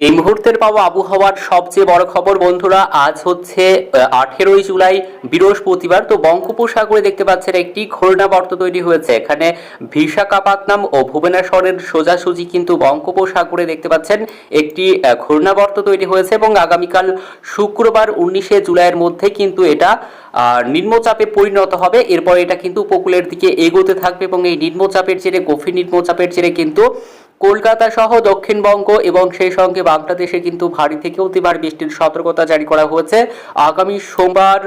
এই মুহূর্তের পাওয়া আবহাওয়ার সবচেয়ে বড় খবর, বন্ধুরা, আজ হচ্ছে আঠেরোই জুলাই, বৃহস্পতিবার। তো বঙ্গোপসাগরে দেখতে পাচ্ছেন একটি ঘূর্ণাবর্ত তৈরি হয়েছে। এখানে বিশাখাপাটনাম ও ভুবনেশ্বরের সোজাসুজি কিন্তু বঙ্গোপসাগরে দেখতে পাচ্ছেন একটি ঘূর্ণাবর্ত তৈরি হয়েছে এবং আগামীকাল শুক্রবার উনিশে জুলাইয়ের মধ্যে কিন্তু এটা নিম্নচাপে পরিণত হবে। এরপর এটা কিন্তু উপকূলের দিকে এগোতে থাকবে এবং এই নিম্নচাপের জেরে, গভীর নিম্নচাপের জেরে কিন্তু কলকাতা সহ দক্ষিণবঙ্গ এবং সেই সঙ্গে বাংলাদেশে কিন্তু ভারী থেকে অতি ভারী বৃষ্টির সতর্কতা জারি করা হয়েছে। আগামী সোমবার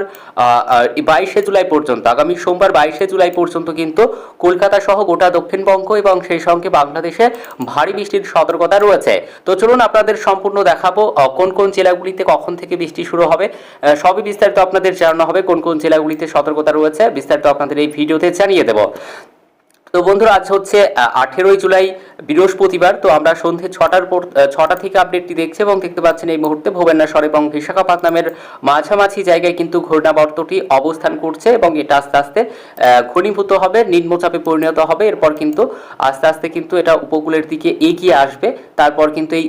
বাইশে জুলাই পর্যন্ত, আগামী সোমবার বাইশে জুলাই পর্যন্ত কিন্তু কলকাতা সহ গোটা দক্ষিণবঙ্গ এবং সেই সঙ্গে বাংলাদেশে ভারী বৃষ্টির সতর্কতা রয়েছে। তো চলুন আপনাদের সম্পূর্ণ দেখাবো কোন কোন জেলাগুলিতে কখন থেকে বৃষ্টি শুরু হবে। সবই বিস্তারিত আপনাদের জানানো হবে, কোন কোন জেলাগুলিতে সতর্কতা রয়েছে, বিস্তারিত আপনাদের এই ভিডিওতে জানিয়ে দেবো। তো বন্ধুরা, আজ হচ্ছে আঠেরোই জুলাই বৃহস্পতিবার, তো আমরা সন্ধে ছটার পর ছটা থেকে আপডেটটি দেখছি এবং দেখতে পাচ্ছেন এই মুহূর্তে ভুবনেশ্বর এবং বিশাখাপত্তনমের মাঝামাঝি জায়গায় কিন্তু ঘূর্ণাবর্তটি অবস্থান করছে এবং এটা আস্তে আস্তে ঘনীভূত হবে, নিম্নচাপে পরিণত হবে। এরপর কিন্তু আস্তে আস্তে কিন্তু এটা উপকূলের দিকে এগিয়ে আসবে। তারপর কিন্তু এই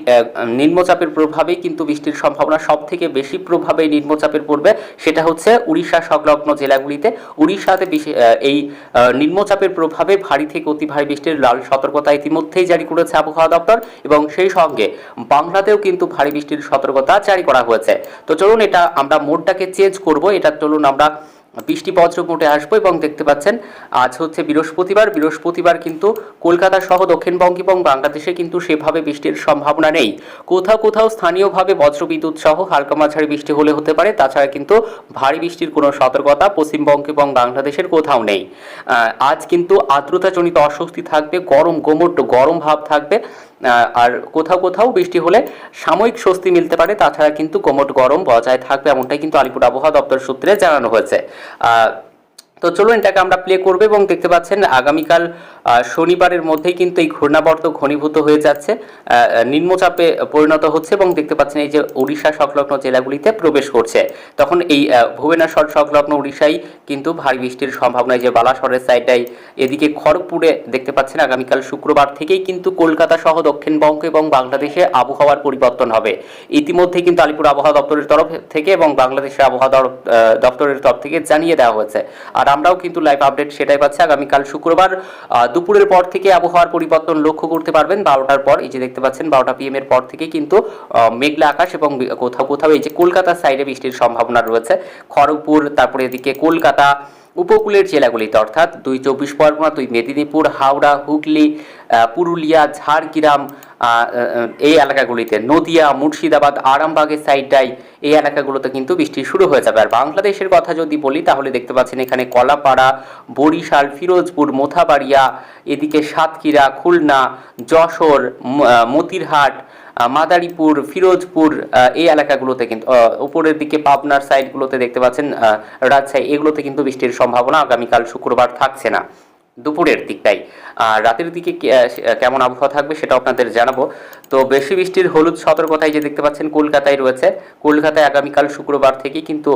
নিম্নচাপের প্রভাবেই কিন্তু বৃষ্টির সম্ভাবনা সব থেকে বেশি প্রভাবে নিম্নচাপের পড়বে। সেটা হচ্ছে উড়িষ্যা সংলগ্ন জেলাগুলিতে। উড়িষ্যাতে এই নিম্নচাপের প্রভাবে ভারী থেকে অতি ভারী বৃষ্টির লাল সতর্কতা ইতিমধ্যেই জারি করেছে আবহাওয়া দপ্তর এবং সেই সঙ্গে বাংলাতেও কিন্তু ভারী বৃষ্টির সতর্কতা জারি করা হয়েছে। তো চলুন এটা আমরা মোডটাকে চেঞ্জ করব। এটা চলুন আমরা বৃষ্টি বজ্র মোটে আসব এবং দেখতে পাচ্ছেন, আজ হচ্ছে বৃহস্পতিবার। বৃহস্পতিবার কিন্তু কলকাতা সহ দক্ষিণবঙ্গ এবং বাংলাদেশে কিন্তু সেভাবে বৃষ্টির সম্ভাবনা নেই। কোথাও কোথাও স্থানীয়ভাবে বজ্রবিদ্যুৎ সহ হালকা মাঝারি বৃষ্টি হলে হতে পারে, তাছাড়া কিন্তু ভারী বৃষ্টির কোনো সতর্কতা পশ্চিমবঙ্গ এবং বাংলাদেশের কোথাও নেই। আজ কিন্তু আর্দ্রতাজনিত অস্বস্তি থাকবে, গরম গোমট গরম ভাব থাকবে। আর কোথাও কোথাও বৃষ্টি হলে সাময়িক স্বস্তি মিলতে পারে, তাছাড়া কিন্তু কোমট গরম বজায় থাকবে, এমনটাই কিন্তু আলিপুর আবহাওয়া দপ্তর সূত্রে জানানো হয়েছে। তো চলুন এটাকে আমরা প্লে করব এবং দেখতে পাচ্ছেন আগামীকাল শনিবারের মধ্যেই কিন্তু এই ঘূর্ণাবর্ত ঘনীভূত হয়ে যাচ্ছে নিম্নচাপে পরিণত হচ্ছে এবং দেখতে পাচ্ছেন এই যে উড়িষ্যা সংলগ্ন জেলাগুলিতে প্রবেশ করছে। তখন এই ভুবনেশ্বর সংলগ্ন উড়িষ্যায় কিন্তু ভারী বৃষ্টির সম্ভাবনা যে বালাসরের সাইডটাই এদিকে খড়গপুরে দেখতে পাচ্ছেন আগামীকাল শুক্রবার থেকেই কিন্তু কলকাতা সহ দক্ষিণবঙ্গ এবং বাংলাদেশে আবহাওয়ার পরিবর্তন হবে। ইতিমধ্যে কিন্তু আলিপুর আবহাওয়া দপ্তরের তরফ থেকে এবং বাংলাদেশের আবহাওয়া দপ্তরের তরফ থেকে জানিয়ে দেওয়া হয়েছে। আর আমরাও কিন্তু লাইভ আপডেট সেটাই পাচ্ছি। আগামীকাল শুক্রবার দুপুরের পর থেকে আবহাওয়ার পরিবর্তন লক্ষ্য করতে পারবেন। বারোটার পর, এই যে দেখতে পাচ্ছেন, বারোটা পিএম এর পর থেকে কিন্তু মেঘলা আকাশ এবং কোথাও কোথাও এই যে কলকাতার সাইডে বৃষ্টির সম্ভাবনা রয়েছে। খড়গপুর, তারপরে এদিকে কলকাতা, উপকূলের জেলাগুলিতে অর্থাৎ দুই চব্বিশ পরগনা, দুই মেদিনীপুর, হাওড়া, হুগলি পুরুলিয়া, ঝাড়গ্রাম এই এলাকাগুলিতে নদিয়া, মুর্শিদাবাদ, আরামবাগের সাইডটাই এই এলাকাগুলোতে কিন্তু বৃষ্টি শুরু হয়ে যাবে। আর বাংলাদেশের কথা যদি বলি, তাহলে দেখতে পাচ্ছেন এখানে কলাপাড়া, বরিশাল, ফিরোজপুর, মোথাবাড়িয়া, এদিকে সাতক্ষীরা, খুলনা, যশোর মতিরহাট মাদারীপুর, ফিরোজপুর এই এলাকাগুলোতে কিন্তু উপরের দিকে পাবনার সাইডগুলোতে দেখতে পাচ্ছেন রাজশাহী, এগুলোতে কিন্তু বৃষ্টির সম্ভাবনা আগামীকাল শুক্রবার থাকছে না। দুপুরের দিকটাই আর রাতের দিকে কেমন আবহাওয়া থাকবে সেটা আপনাদের জানাব। তো বেশি বৃষ্টির হলুদ সতর্কতায় যে দেখতে পাচ্ছেন কলকাতায় রয়েছে। কলকাতায় আগামীকাল শুক্রবার থেকে কিন্তু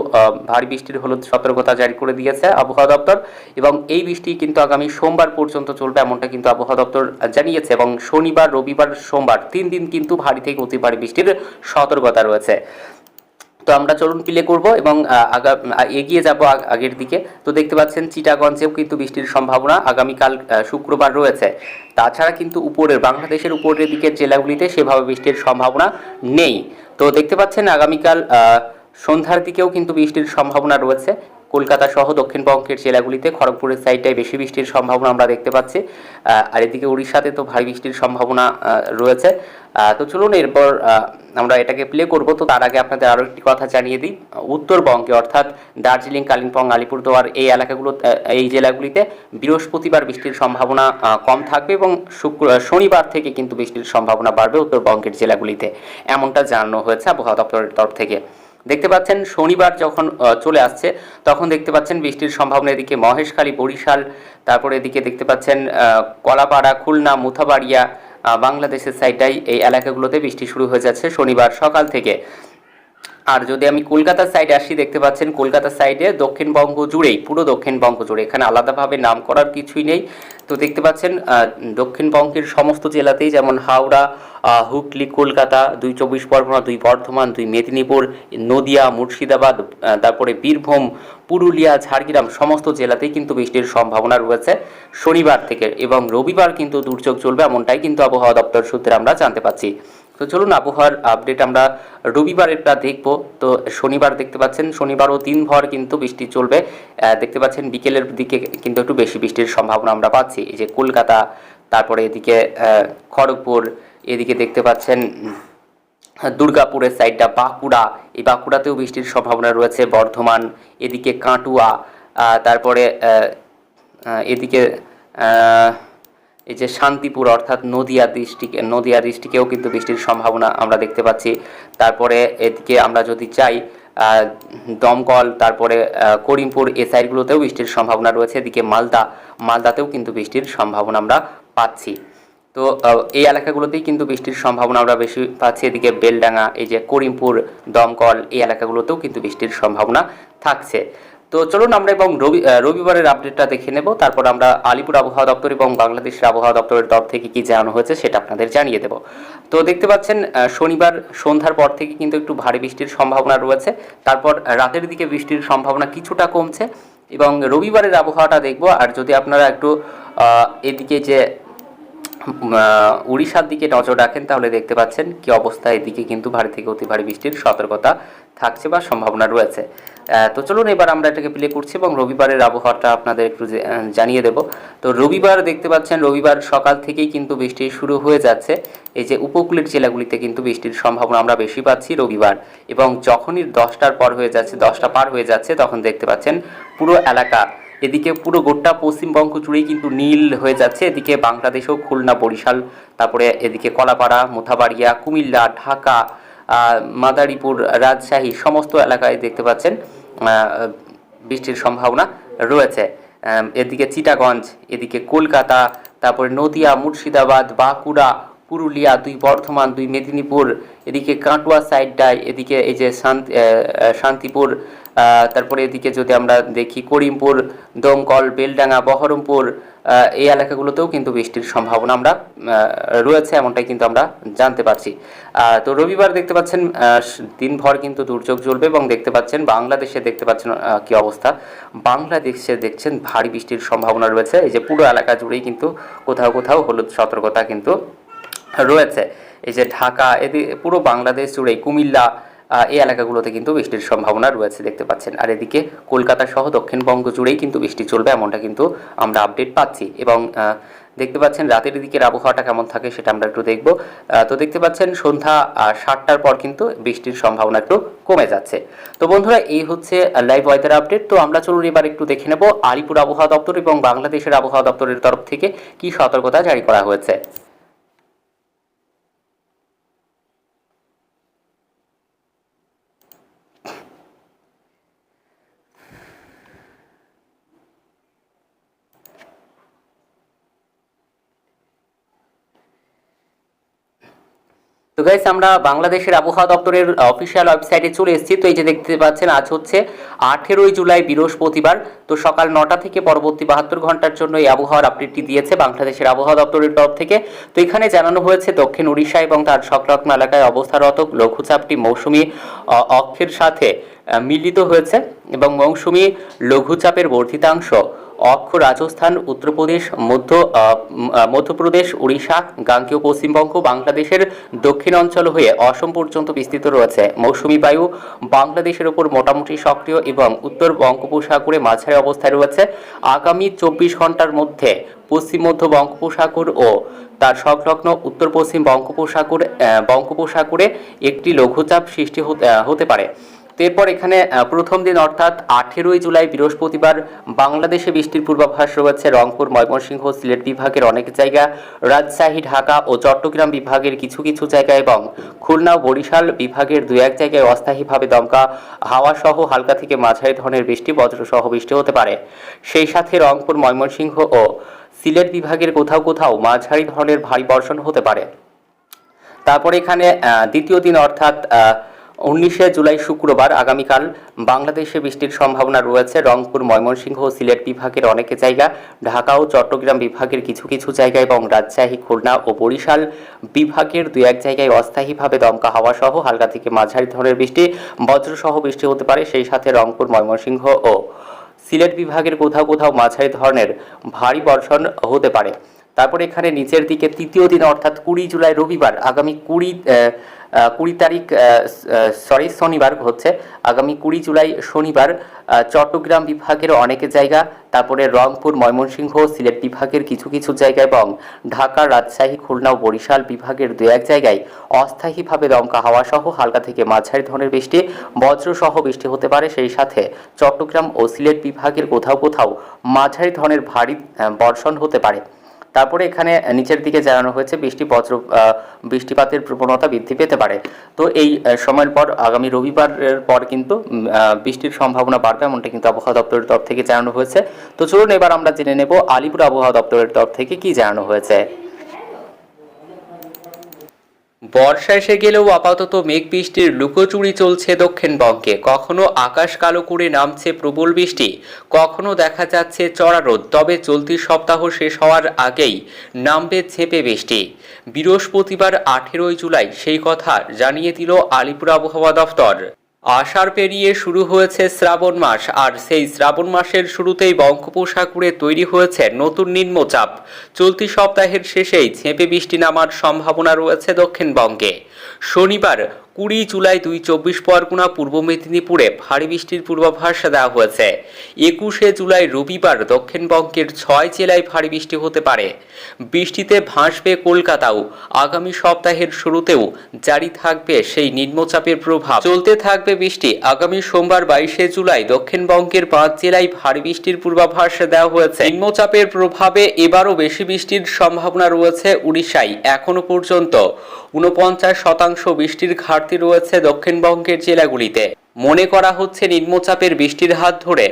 ভারী বৃষ্টির হলুদ সতর্কতা জারি করে দিয়েছে আবহাওয়া দপ্তর। এবং এই বৃষ্টি কিন্তু আগামী সোমবার পর্যন্ত চলবে এমনটা কিন্তু আবহাওয়া দপ্তর জানিয়েছে। এবং শনিবার, রবিবার, সোমবার তিন দিন কিন্তু ভারী থেকে অতি ভারী বৃষ্টির সতর্কতা রয়েছে। তো আমরা চলুন প্লে করব এবং এগিয়ে যাব আগের দিকে। তো দেখতে পাচ্ছেন চিটাগঞ্জেও কিন্তু বৃষ্টির সম্ভাবনা আগামীকাল শুক্রবার রয়েছে। তাছাড়া কিন্তু উপরের, বাংলাদেশের উপরের দিকের জেলাগুলিতে সেভাবে বৃষ্টির সম্ভাবনা নেই। তো দেখতে পাচ্ছেন, আগামীকাল সন্ধ্যার দিকেও কিন্তু বৃষ্টির সম্ভাবনা রয়েছে। কলকাতা সহ দক্ষিণবঙ্গের জেলাগুলিতে খড়গপুরের সাইডটায় বেশি বৃষ্টির সম্ভাবনা আমরা দেখতে পাচ্ছি। আর এদিকে উড়িষ্যাতে তো ভারী বৃষ্টির সম্ভাবনা রয়েছে। তো চলুন এরপর আমরা এটাকে প্লে করব। তো তার আগে আপনাদের আরও একটি কথা জানিয়ে দিই। উত্তরবঙ্গে অর্থাৎ দার্জিলিং, কালিম্পং, আলিপুরদুয়ার এই এলাকাগুলো এই জেলাগুলিতে বৃহস্পতিবার বৃষ্টির সম্ভাবনা কম থাকবে এবং শুক্র শনিবার থেকে কিন্তু বৃষ্টির সম্ভাবনা বাড়বে উত্তরবঙ্গের জেলাগুলিতে। এমনটা জানানো হয়েছে আবহাওয়া দপ্তরের তরফ থেকে। দেখতে পাচ্ছেন শনিবার যখন চলে আসছে, তখন দেখতে পাচ্ছেন বৃষ্টির সম্ভাবনা এদিকে মহেশখালী, বরিশাল, তারপরে এদিকে দেখতে পাচ্ছেন কলাপাড়া, খুলনা, মুথাবাড়িয়া বাংলাদেশের সাইডটাই এই এলাকাগুলোতে বৃষ্টি শুরু হয়ে যাচ্ছে শনিবার সকাল থেকে। আর যদি আমি কলকাতার সাইডে আসি, দেখতে পাচ্ছেন কলকাতার সাইডে দক্ষিণবঙ্গ জুড়েই, পুরো দক্ষিণবঙ্গ জুড়ে, এখানে আলাদাভাবে নাম করার কিছুই নেই। তো দেখতে পাচ্ছেন দক্ষিণবঙ্গের সমস্ত জেলাতেই যেমন হাওড়া হুগলি, কলকাতা, দুই চব্বিশ পরগনা, দুই বর্ধমান, দুই মেদিনীপুর, নদিয়া, মুর্শিদাবাদ তারপরে বীরভূম, পুরুলিয়া, ঝাড়গ্রাম, সমস্ত জেলাতেই কিন্তু বৃষ্টির সম্ভাবনা রয়েছে শনিবার থেকে এবং রবিবার কিন্তু দুর্যোগ চলবে, এমনটাই কিন্তু আবহাওয়া দপ্তর সূত্রে আমরা জানতে পাচ্ছি। তো চলুন আবহাওয়ার আপডেট আমরা রবিবারেরটা দেখব। তো শনিবার দেখতে পাচ্ছেন, শনিবারও দিনভর কিন্তু বৃষ্টি চলবে। দেখতে পাচ্ছেন বিকেলের দিকে কিন্তু একটু বেশি বৃষ্টির সম্ভাবনা আমরা পাচ্ছি। এই যে কলকাতা, তারপরে এদিকে খড়গপুর, এদিকে দেখতে পাচ্ছেন দুর্গাপুরের সাইডটা বাঁকুড়া। এই বাঁকুড়াতেও বৃষ্টির সম্ভাবনা রয়েছে বর্ধমান, এদিকে কাটুয়া তারপরে এদিকে এই যে শান্তিপুর অর্থাৎ নদিয়া ডিস্ট্রিক্ট নদিয়া ডিস্ট্রিক্টেও কিন্তু বৃষ্টির সম্ভাবনা আমরা দেখতে পাচ্ছি। তারপরে এদিকে আমরা যদি চাই দমকল, তারপরে করিমপুর এ সাইডগুলোতেও বৃষ্টির সম্ভাবনা রয়েছে। এদিকে মালদা, মালদাতেও কিন্তু বৃষ্টির সম্ভাবনা আমরা পাচ্ছি। তো এই এলাকাগুলোতেই কিন্তু বৃষ্টির সম্ভাবনা আমরা বেশি পাচ্ছি। এদিকে বেলডাঙ্গা, এই যে করিমপুর, দমকল, এই এলাকাগুলোতেও কিন্তু বৃষ্টির সম্ভাবনা থাকছে। তো চলুন আমরা এবং রবি রবিবারের আপডেটটা দেখে নেব। তারপর আমরা আলিপুর আবহাওয়া দপ্তর এবং বাংলাদেশের আবহাওয়া দপ্তরের তরফ থেকে কি জানানো হয়েছে সেটা আপনাদের জানিয়ে দেব। তো দেখতে পাচ্ছেন শনিবার সন্ধ্যার পর থেকে কিন্তু একটু ভারী বৃষ্টির সম্ভাবনা রয়েছে। তারপর রাতের দিকে বৃষ্টির সম্ভাবনা কিছুটা কমছে এবং রবিবারের আবহাওয়াটা দেখব। আর যদি আপনারা একটু এদিকে যে উড়িষ্যার দিকে নজর রাখেন, তাহলে দেখতে পাচ্ছেন কি অবস্থা। এদিকে কিন্তু ভারী থেকে অতি ভারী বৃষ্টির সতর্কতা থাকছে বা সম্ভাবনা রয়েছে। তো চলুন এবার আমরা এটাকে প্লে করছি এবং রবিবারের আবহাওয়াটা আপনাদের একটু জানিয়ে দেব। তো রবিবার দেখতে পাচ্ছেন, রবিবার সকাল থেকেই কিন্তু বৃষ্টি শুরু হয়ে যাচ্ছে। এই যে উপকূলের জেলাগুলিতে কিন্তু বৃষ্টির সম্ভাবনা আমরা বেশি পাচ্ছি রবিবার। এবং যখনই দশটার পর হয়ে যাচ্ছে, দশটা পার হয়ে যাচ্ছে, তখন দেখতে পাচ্ছেন পুরো এলাকা এদিকে পুরো গোটা পশ্চিমবঙ্গ জুড়েই কিন্তু নীল হয়ে যাচ্ছে। এদিকে বাংলাদেশেও খুলনা, বরিশাল, তারপরে এদিকে কলাপাড়া, মোথাবাড়িয়া, কুমিল্লা, ঢাকা মাদারীপুর, রাজশাহী সমস্ত এলাকায় দেখতে পাচ্ছেন বৃষ্টির সম্ভাবনা রয়েছে। এদিকে চিটাগঞ্জ, এদিকে কলকাতা, তারপরে নদিয়া, মুর্শিদাবাদ, বাঁকুড়া পুরুলিয়া, দুই বর্ধমান, দুই মেদিনীপুর, এদিকে কাটুয়া সাইডটায় এদিকে এই যে শান্তিপুর তারপরে এদিকে যদি আমরা দেখি করিমপুর, দমকল, বেলডাঙ্গা, বহরমপুর এই এলাকাগুলোতেও কিন্তু বৃষ্টির সম্ভাবনা আমরা রয়েছে, এমনটাই কিন্তু আমরা জানতে পারছি। তো রবিবার দেখতে পাচ্ছেন দিনভর কিন্তু দুর্যোগ জ্বলবে এবং দেখতে পাচ্ছেন বাংলাদেশে দেখতে পাচ্ছেন কি অবস্থা। বাংলাদেশে দেখছেন ভারী বৃষ্টির সম্ভাবনা রয়েছে। এই যে পুরো এলাকা জুড়েই কিন্তু কোথাও কোথাও হলুদ সতর্কতা কিন্তু রয়েছে। এই যে ঢাকা এদি পুরো বাংলাদেশ জুড়ে কুমিল্লা এই এলাকাগুলোতে কিন্তু বৃষ্টির সম্ভাবনা রয়েছে দেখতে পাচ্ছেন। আর এদিকে কলকাতা সহ দক্ষিণবঙ্গ জুড়েই কিন্তু বৃষ্টি চলবে এমনটা কিন্তু আমরা আপডেট পাচ্ছি। এবং দেখতে পাচ্ছেন রাতের দিকের আবহাওয়াটা কেমন থাকে সেটা আমরা একটু দেখব। তো দেখতে পাচ্ছেন সন্ধ্যা সাতটার পর কিন্তু বৃষ্টির সম্ভাবনা একটু কমে যাচ্ছে। তো বন্ধুরা, এই হচ্ছে লাইভ ওয়েদার আপডেট তো আমরা চলুন এবার একটু দেখে নেব আলিপুর আবহাওয়া দপ্তর এবং বাংলাদেশের আবহাওয়া দপ্তরের তরফ থেকে কি সতর্কতা জারি করা হয়েছে তো গাইস আমরা বাংলাদেশের আবহাওয়া দপ্তরের অফিসিয়াল ওয়েবসাইটে চলে এসেছি। তো এই যে দেখতে পাচ্ছেন, আজ হচ্ছে আঠেরোই জুলাই, বৃহস্পতিবার। তো সকাল নটা থেকে পরবর্তী বাহাত্তর ঘণ্টার জন্য এই আবহাওয়ার আপডেটটি দিয়েছে বাংলাদেশের আবহাওয়া দপ্তরের তরফ থেকে। তো এখানে জানানো হয়েছে, দক্ষিণ উড়িষ্যা এবং তার সংলগ্ন এলাকায় অবস্থারত লঘুচাপটি মৌসুমী অক্ষের সাথে মিলিত হয়েছে এবং মৌসুমী লঘুচাপের বর্ধিতাংশ অক্ষ রাজস্থান, উত্তরপ্রদেশ, মধ্য মধ্যপ্রদেশ, উড়িষ্যা, গাঙ্গেয়, পশ্চিমবঙ্গ, বাংলাদেশের দক্ষিণ অঞ্চল হয়ে অসম পর্যন্ত বিস্তৃত রয়েছে। মৌসুমী বায়ু বাংলাদেশের উপর মোটামুটি সক্রিয় এবং উত্তর বঙ্গোপসাগরে মাঝারি অবস্থায় রয়েছে। আগামী চব্বিশ ঘণ্টার মধ্যে পশ্চিম মধ্য বঙ্গোপসাগর ও তার সংলগ্ন উত্তর পশ্চিম বঙ্গোপসাগর বঙ্গোপসাগরে একটি লঘুচাপ সৃষ্টি হতে পারে। এরপর এখানে প্রথম দিন অর্থাৎ আঠেরোই জুলাই বৃহস্পতিবার বাংলাদেশে বৃষ্টির পূর্বাভাস রয়েছে রংপুর, ময়মনসিংহ সিলেট বিভাগের অনেক জায়গা, রাজশাহী, ঢাকা ও চট্টগ্রাম বিভাগের কিছু কিছু জায়গা এবং খুলনা ও বরিশাল বিভাগের দু এক জায়গায় অস্থায়ীভাবে দমকা হাওয়া সহ হালকা থেকে মাঝারি ধরনের বৃষ্টি, বজ্রসহ বৃষ্টি হতে পারে। সেই সাথে রংপুর, ময়মনসিংহ ও সিলেট বিভাগের কোথাও কোথাও মাঝারি ধরনের ভারী বর্ষণ হতে পারে। তারপরে এখানে দ্বিতীয় দিন অর্থাৎ উনিশে জুলাই শুক্রবার আগামীকাল বাংলাদেশে বৃষ্টির সম্ভাবনা রয়েছে। রংপুর, ময়মনসিংহ ও সিলেট বিভাগের অনেক জায়গা, ঢাকা ও চট্টগ্রাম বিভাগের কিছু কিছু জায়গা এবং রাজশাহী, খুলনা ও বরিশাল বিভাগের দু এক জায়গায় অস্থায়ীভাবে দমকা হাওয়া সহ হালকা থেকে মাঝারি ধরনের বৃষ্টি, বজ্রসহ বৃষ্টি হতে পারে। সেই সাথে রংপুর, ময়মনসিংহ ও সিলেট বিভাগের কোথাও কোথাও মাঝারি ধরনের ভারী বর্ষণ হতে পারে। তারপর এখানে নিচের দিকে তৃতীয় দিন, অর্থাৎ কুড়ি জুলাই রবিবার, আগামী কুড়ি কুড়ি তারিখ সরি শনিবার হচ্ছে। আগামী কুড়ি জুলাই শনিবার চট্টগ্রাম বিভাগের অনেক জায়গা, তারপরে রংপুর, ময়মনসিংহ, সিলেট বিভাগের কিছু কিছু জায়গা এবং ঢাকা, রাজশাহী, খুলনা ও বরিশাল বিভাগের দু এক জায়গায় অস্থায়ীভাবে দমকা হাওয়া সহ হালকা থেকে মাঝারি ধরনের বৃষ্টি, বজ্রসহ বৃষ্টি হতে পারে। সেই সাথে চট্টগ্রাম ও সিলেট বিভাগের কোথাও কোথাও মাঝারি ধরনের ভারী বর্ষণ হতে পারে। তারপরে এখানে নিচের দিকে জানানো হয়েছে বৃষ্টি বজ্র বৃষ্টিপাতের প্রবণতা বৃদ্ধি পেতে পারে। তো এই সময়ের পর, আগামী রবিবারের পর কিন্তু বৃষ্টির সম্ভাবনা বাড়বে, এমনটা কিন্তু আবহাওয়া দপ্তরের তরফ থেকে জানানো হয়েছে। তো চলুন এবার আমরা জেনে নেব আলিপুর আবহাওয়া দপ্তরের তরফ থেকে কি জানানো হয়েছে। বর্ষা এসে গেলেও আপাতত মেঘ বৃষ্টির লুকোচুরি চলছে দক্ষিণবঙ্গে। কখনো আকাশ কালো করে নামছে প্রবল বৃষ্টি, কখনো দেখা যাচ্ছে চড়া রোদ, তবে চলতি সপ্তাহ শেষ হওয়ার আগেই নামবে ছেপে বৃষ্টি। বৃহস্পতিবার আঠেরোই জুলাই সেই কথা জানিয়ে দিল আলিপুর আবহাওয়া দফতর। আষাঢ় পেরিয়ে শুরু হয়েছে শ্রাবণ মাস, আর সেই শ্রাবণ মাসের শুরুতেই বঙ্গোপসাগরে তৈরি হয়েছে নতুন নিম্নচাপ। চলতি সপ্তাহের শেষেই ছেঁপে বৃষ্টি নামার সম্ভাবনা রয়েছে দক্ষিণবঙ্গে। শনিবার কুড়ি জুলাই দুই চব্বিশ পরগনা, পূর্ব মেদিনীপুরে ভারী বৃষ্টির পূর্বাভাস দেওয়া হয়েছে। একুশে জুলাই রবিবার দক্ষিণবঙ্গের ছয় জেলায় ভারী বৃষ্টি হতে পারে। বৃষ্টিতে ভাসবে কলকাতাও। আগামী সপ্তাহের শুরুতেও জারি থাকবে সেই নিম্নচাপের প্রভাব। চলতে থাকবে বৃষ্টি। আগামী সোমবার বাইশে জুলাই দক্ষিণবঙ্গের পাঁচ জেলায় ভারী বৃষ্টির পূর্বাভাস দেওয়া হয়েছে। নিম্নচাপের প্রভাবে এবারও বেশি বৃষ্টির সম্ভাবনা রয়েছে উড়িষ্যায়। এখনও পর্যন্ত উনপঞ্চাশ শতাংশ বৃষ্টির ঘাটতি রয়েছে দক্ষিণবঙ্গের জেলাগুলিতে। মনে করা হচ্ছে নিম্নচাপের বৃষ্টির হাত ধরে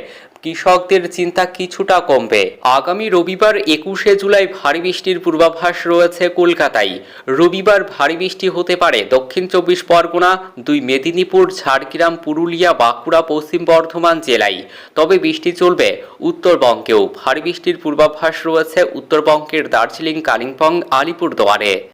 কৃষকদের চিন্তা কিছুটা কমবে। আগামী রবিবার একুশে জুলাই ভারী বৃষ্টির পূর্বাভাস রয়েছে কলকাতায়। রবিবার ভারী বৃষ্টি হতে পারে দক্ষিণ চব্বিশ পরগনা, দুই মেদিনীপুর, ঝাড়গ্রাম, পুরুলিয়া, বাঁকুড়া, পশ্চিম বর্ধমান জেলায়। তবে বৃষ্টি চলবে উত্তরবঙ্গেও। ভারী বৃষ্টির পূর্বাভাস রয়েছে উত্তরবঙ্গের দার্জিলিং, কালিম্পং, আলিপুরদুয়ারে।